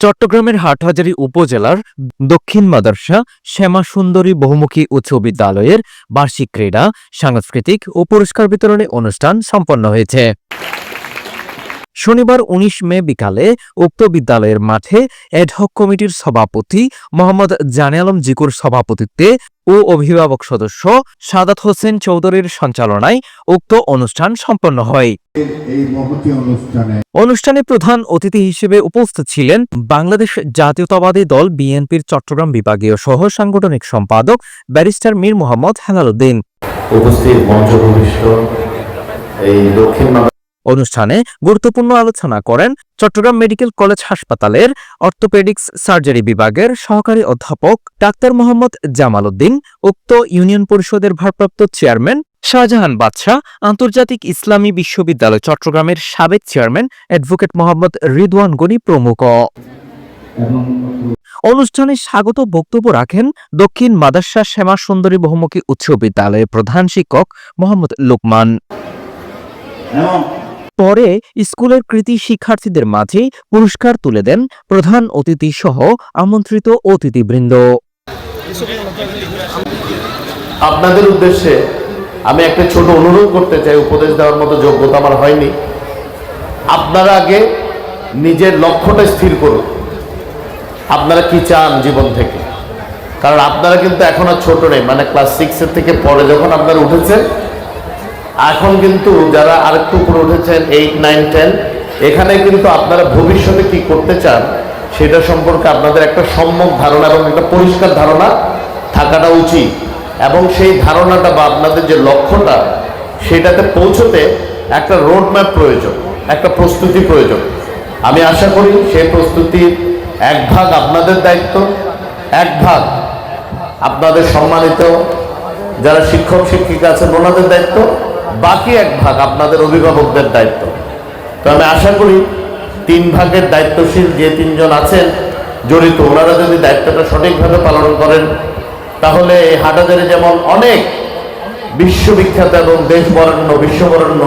চট্টগ্রামের হাটহাজারী উপজেলার দক্ষিণ মাদার্সা শ্যামা সুন্দরী বহুমুখী উচ্চ বিদ্যালয়ের বার্ষিক ক্রীড়া, সাংস্কৃতিক ও পুরস্কার বিতরণী অনুষ্ঠান সম্পন্ন হয়েছে। শনিবার ১৯ মে বিকালে উক্ত বিদ্যালয়ের মাঠে এডহক কমিটির সভাপতি মোহাম্মদ জানে আলম জিকুর সভাপতিত্বে ও অভিভাবক সদস্য সাদাত হোসেন চৌধুরীর সঞ্চালনায় উক্ত অনুষ্ঠান সম্পন্ন হয়। অনুষ্ঠানে প্রধান অতিথি হিসেবে উপস্থিত ছিলেন বাংলাদেশ জাতীয়তাবাদী দল বিএনপির চট্টগ্রাম বিভাগীয় সহ সাংগঠনিক সম্পাদক ব্যারিস্টার মীর মোহাম্মদ হেলালুদ্দিন উপস্থিত মঞ্চভূমিষ্ঠ এই দক্ষিণ অনুষ্ঠানে গুরুত্বপূর্ণ আলোচনা করেন চট্টগ্রাম মেডিকেল কলেজ হাসপাতালের অর্থোপেডিক্স সার্জারি বিভাগের সহকারী অধ্যাপক ডাক্তার মোহাম্মদ জামাল উদ্দিন, উক্ত ইউনিয়ন পরিষদের ভারপ্রাপ্ত চেয়ারম্যান শাহজাহান বাদশাহ, আন্তর্জাতিক ইসলামী বিশ্ববিদ্যালয় চট্টগ্রামের সাবেক চেয়ারম্যান অ্যাডভোকেট মোহাম্মদ রিদওয়ান গনি প্রমুখ। অনুষ্ঠানে স্বাগত বক্তব্য রাখেন দক্ষিণ মাদার্সা শ্যামা সুন্দরী বহুমুখী উচ্চ বিদ্যালয়ের প্রধান শিক্ষক মোহাম্মদ লুকমান। পরে স্কুলের কৃতি শিক্ষার্থীদের মাঝে পুরস্কার তুলে দেন প্রধান অতিথি সহ আমন্ত্রিত অতিথিবৃন্দ। আপনাদের উদ্দেশ্যে আমি একটা ছোট অনুরোধ করতে চাই, উপদেশ দেওয়ার মতো যোগ্যতা আমার হয়নি। আপনারা আগে নিজের লক্ষ্যটা স্থির করুন। আপনারা কি চান জীবন থেকে? কারণ আপনারা কিন্তু এখন আর ছোট নেই মানে ক্লাস সিক্সের থেকে পরে যখন আপনারা উঠেছেন এখন কিন্তু যারা আরেকটু উপরে উঠেছেন এইট নাইন টেন এখানে কিন্তু আপনারা ভবিষ্যতে কি করতে চান সেটা সম্পর্কে আপনাদের একটা সম্যক ধারণা এবং একটা পরিষ্কার ধারণা থাকাটা উচিত। এবং সেই ধারণাটা বা আপনাদের যে লক্ষ্যটা, সেটাতে পৌঁছতে একটা রোড ম্যাপ প্রয়োজন, একটা প্রস্তুতি প্রয়োজন। আমি আশা করি সেই প্রস্তুতির এক ভাগ আপনাদের দায়িত্ব, এক ভাগ আপনাদের সম্মানিত যারা শিক্ষক, শিক্ষিকা আছেন, ওনাদের দায়িত্ব। বাকি এক ভাগ আপনাদের অভিভাবকদের দায়িত্ব। তো আমি আশা করি তিন ভাগের দায়িত্বশীল যে তিনজন আছেন, জড়িত, ওনারা যদি দায়িত্বটা সঠিকভাবে পালন করেন, তাহলে এই হাটাজারে যেমন অনেক বিশ্ববিখ্যাত এবং দেশ বরেণ্য বিশ্ববরেণ্য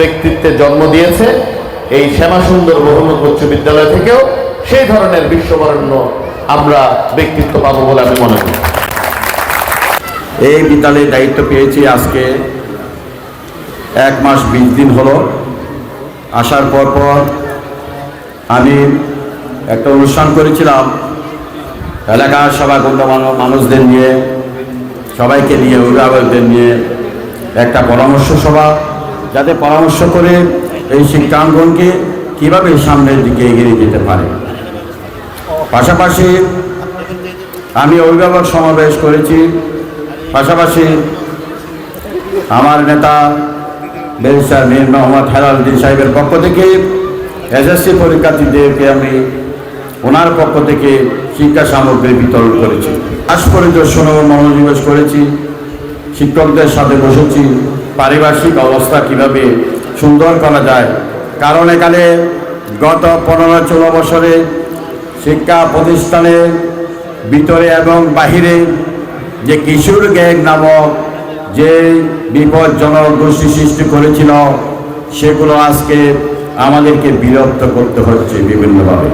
ব্যক্তিত্বের জন্ম দিয়েছে, এই শ্যামাসুন্দর বহুমুখ উচ্চ বিদ্যালয় থেকেও সেই ধরনের বিশ্ববরেণ্য আমরা ব্যক্তিত্ব পাবো বলে আমি মনে করি। এই বিদ্যালয়ের দায়িত্ব পেয়েছি আজকে এক মাস বিশ দিন হলো। আসার পর পর আমি একটা অনুষ্ঠান করেছিলাম। এলাকার সবাই গণ্যমান্য মানুষদের নিয়ে, সবাইকে নিয়ে, অভিভাবকদের নিয়ে একটা পরামর্শ সভা, যাতে পরামর্শ করে এই শিক্ষাঙ্গনকে কীভাবে সামনের দিকে এগিয়ে যেতে পারে। পাশাপাশি আমি অভিভাবক সমাবেশ করেছি। পাশাপাশি আমার নেতা ব্যারিস্টার মীর মোহাম্মদ হেলালুদ্দিন সাহেবের পক্ষ থেকে এসএসসি পরীক্ষার্থীদেরকে আমি ওনার পক্ষ থেকে শিক্ষা সামগ্রী বিতরণ করেছি। আজ পরিদর্শন ও মনোনিবেশ করেছি। শিক্ষকদের সাথে বসেছি। পারিপার্শ্বিক অবস্থা কীভাবে সুন্দর করা যায়? কারণ এখানে গত পনেরো ষোলো বছরে শিক্ষা প্রতিষ্ঠানের ভিতরে এবং বাহিরে যে কিশোর গ্যাং নামক যে বিপজ্জনক গোষ্ঠী সৃষ্টি করেছিল সেগুলো আজকে আমাদেরকে বিরক্ত করতে হচ্ছে বিভিন্নভাবে।